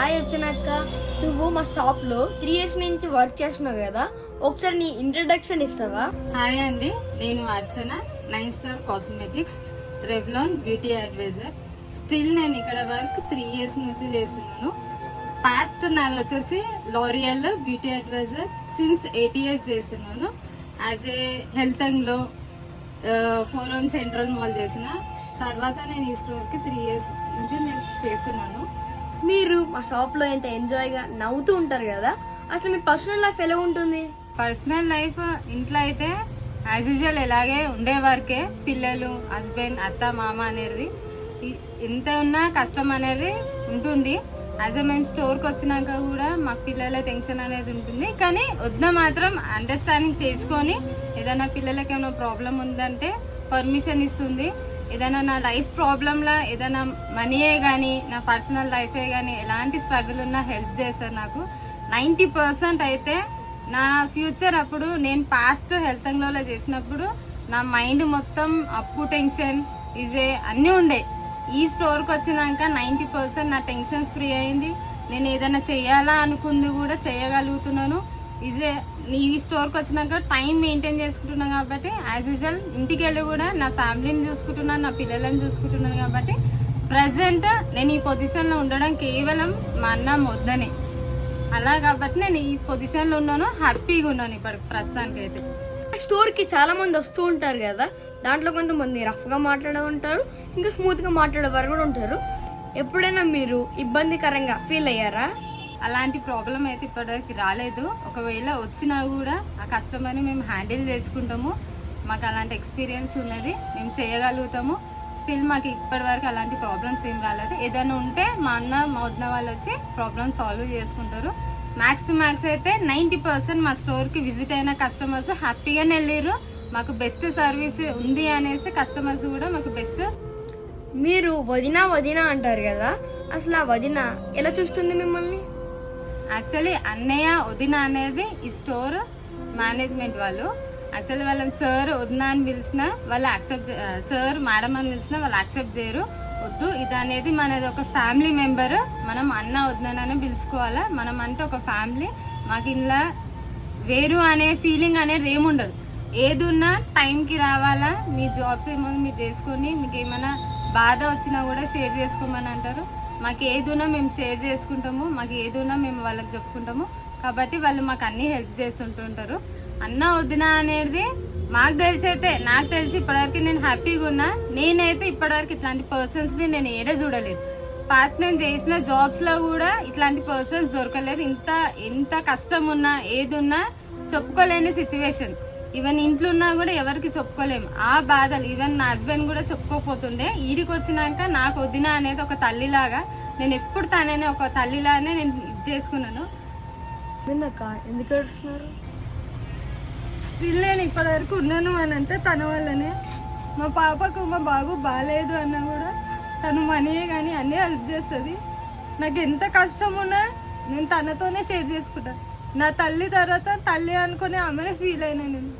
Hi వచ్చినాక నువ్వు మా షాప్లో త్రీ ఇయర్స్ నుంచి వర్క్ చేస్తున్నావు కదా ఒకసారి నీ ఇంట్రడక్షన్ ఇస్తావా? హాయ్ అండి నేను Archana nine star cosmetics Revlon beauty advisor. Still నేను ఇక్కడ వర్క్ త్రీ ఇయర్స్ నుంచి చేస్తున్నాను. పాస్ట్ నాది వచ్చేసి L'Oreal beauty advisor since eight years చేస్తున్నాను. యాజ్ ఏ హెల్త్లో ఫోరం సెంట్రల్ మాల్ చేసిన. తర్వాత నేను ఈ స్టోర్కి త్రీ ఇయర్స్ నుంచి నేను చేస్తున్నాను. మీరు మా షాప్లో ఎంత ఎంజాయ్గా నవ్వుతూ ఉంటారు కదా అసలు మీ పర్సనల్ లైఫ్ ఎలా ఉంటుంది? పర్సనల్ లైఫ్ ఇంట్లో అయితే యాజ్ యూజువల్ ఎలాగే ఉండే పిల్లలు హస్బెండ్ అత్త మామ అనేది ఎంత ఉన్నా కష్టం అనేది ఉంటుంది. యాజ్ అ మేము స్టోర్కి వచ్చినాక కూడా మా పిల్లల టెన్షన్ అనేది ఉంటుంది. కానీ వద్ద మాత్రం అండర్స్టాండింగ్ చేసుకొని ఏదైనా పిల్లలకి ఏమైనా ప్రాబ్లం ఉందంటే పర్మిషన్ ఇస్తుంది. ఏదైనా నా లైఫ్ ప్రాబ్లంలా ఏదైనా మనీయే కానీ నా పర్సనల్ లైఫే కానీ ఎలాంటి స్ట్రగుల్ ఉన్నా హెల్ప్ చేశారు నాకు. నైంటీ పర్సెంట్ అయితే నా ఫ్యూచర్ అప్పుడు నేను పాస్ట్ హెల్త్ అంగ్లోలో చేసినప్పుడు నా మైండ్ మొత్తం అప్పు టెన్షన్ ఇజే అన్నీ ఉండే. ఈ స్టోర్కి వచ్చినాక నైంటీ పర్సెంట్ నా టెన్షన్స్ ఫ్రీ అయింది. నేను ఏదైనా చేయాలా అనుకుంది కూడా చేయగలుగుతున్నాను. ఇదే ఈ స్టోర్కి వచ్చినాక టైం మెయింటైన్ చేసుకుంటున్నాను కాబట్టి యాజ్ యూజువల్ ఇంటికి వెళ్ళి కూడా నా ఫ్యామిలీని చూసుకుంటున్నాను నా పిల్లలను చూసుకుంటున్నాను కాబట్టి ప్రజెంట్ నేను ఈ పొజిషన్లో ఉండడం కేవలం మా అన్న వద్దనే అలా కాబట్టి నేను ఈ పొజిషన్లో ఉన్నాను హ్యాపీగా ఉన్నాను ఇప్పటికి ప్రస్తుతానికి అయితే స్టోర్కి చాలా మంది వస్తూ ఉంటారు కదా దాంట్లో కొంతమంది రఫ్గా మాట్లాడే ఉంటారు ఇంకా స్మూత్గా మాట్లాడే వారు కూడా ఉంటారు. ఎప్పుడైనా మీరు ఇబ్బందికరంగా ఫీల్ అయ్యారా? అలాంటి ప్రాబ్లం అయితే ఇప్పటివరకు రాలేదు. ఒకవేళ వచ్చినా కూడా ఆ కస్టమర్ని మేము హ్యాండిల్ చేసుకుంటాము. మాకు అలాంటి ఎక్స్పీరియన్స్ ఉన్నది మేము చేయగలుగుతాము. స్టిల్ మాకు ఇప్పటివరకు అలాంటి ప్రాబ్లమ్స్ ఏం రాలేదు. ఏదైనా ఉంటే మా అన్న మా వదిన వాళ్ళు వచ్చి ప్రాబ్లమ్ సాల్వ్ చేసుకుంటారు. మ్యాక్స్ టు మ్యాక్స్ అయితే నైంటీ పర్సెంట్ మా స్టోర్కి విజిట్ అయిన కస్టమర్స్ హ్యాపీగానే వెళ్ళారు మాకు బెస్ట్ సర్వీస్ ఉంది అనేసి కస్టమర్స్ కూడా మాకు బెస్ట్. మీరు వదిన వదిన అంటారు కదా అసలు ఆ వదిన ఎలా చూస్తుంది మిమ్మల్ని? యాక్చువల్లీ అన్నయ్య వదిన అనేది ఈ స్టోర్ మేనేజ్మెంట్ వాళ్ళు. యాక్చువల్లీ వాళ్ళని సార్ వదిన అని పిలిచిన వాళ్ళు యాక్సెప్ట్ సార్ మేడం అని పిలిచిన వాళ్ళు యాక్సెప్ట్ చేయరు. వద్దు ఇది అనేది మనది ఒక ఫ్యామిలీ మెంబర్ మనం అన్న వద్దనని పిలుచుకోవాలా? మనం అంటే ఒక ఫ్యామిలీ మాకు ఇంట్లో వేరు అనే ఫీలింగ్ అనేది ఏముండదు ఏది ఉన్నా టైంకి రావాలా? మీ జాబ్స్ ఏమో మీరు చేసుకొని మీకు ఏమైనా బాధ వచ్చినా కూడా షేర్ చేసుకోమని అంటారు. మాకు ఏది మేము షేర్ చేసుకుంటాము. మాకు ఏదున్నా మేము వాళ్ళకి చెప్పుకుంటాము. కాబట్టి వాళ్ళు మాకు అన్నీ హెల్ప్ చేస్తుంటుంటారు. అన్న వదిన అనేది మాకు తెలిసి అయితే నాకు తెలిసి ఇప్పటివరకు నేను హ్యాపీగా ఉన్నా. నేనైతే ఇప్పటివరకు ఇట్లాంటి పర్సన్స్ని నేను ఏడే చూడలేదు. పాస్ట్ నేను చేసిన జాబ్స్లో కూడా ఇట్లాంటి పర్సన్స్ దొరకలేదు. ఇంత ఎంత కష్టం ఉన్నా ఏదున్నా చెప్పుకోలేని సిచ్యువేషన్ ఈవెన్ ఇంట్లో ఉన్నా కూడా ఎవరికి చెప్పుకోలేము. ఆ బాధలు ఈవెన్ నా హస్బెండ్ కూడా చెప్పుకోపోతుండే ఈడికి వచ్చినాక నాకు వదిన అనేది ఒక తల్లిలాగా నేను ఎప్పుడు తనని ఒక తల్లిలాగానే నేను ఇది చేసుకున్నాను. ఎందుకు ఏడుస్తున్నారు? స్టిల్ నేను ఇప్పటివరకు ఉన్నాను అని అంటే తన వల్లనే. మా పాపకు మా బాబు బాగాలేదు అన్నా కూడా తను మనీయే కానీ అన్నీ హెల్ప్ చేస్తుంది. నాకు ఎంత కష్టం ఉన్నా నేను తనతోనే షేర్ చేసుకుంటాను నా తల్లి తర్వాత తల్లి అనుకునే ఆమెనే ఫీల్ అయినా నేను.